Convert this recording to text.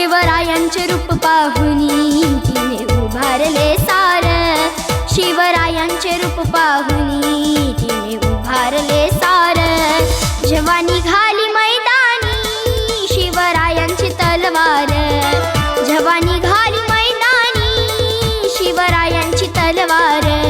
शिवरायांचे रूप पाहुनी तिने उभारले सार. शिवरायांचे रूप पाहुनी तिने उभारले सार. जेव्हा निघाली मैदानी शिवरायांची तलवार. जेव्हा निघाली मैदानी शिवरायांची तलवार.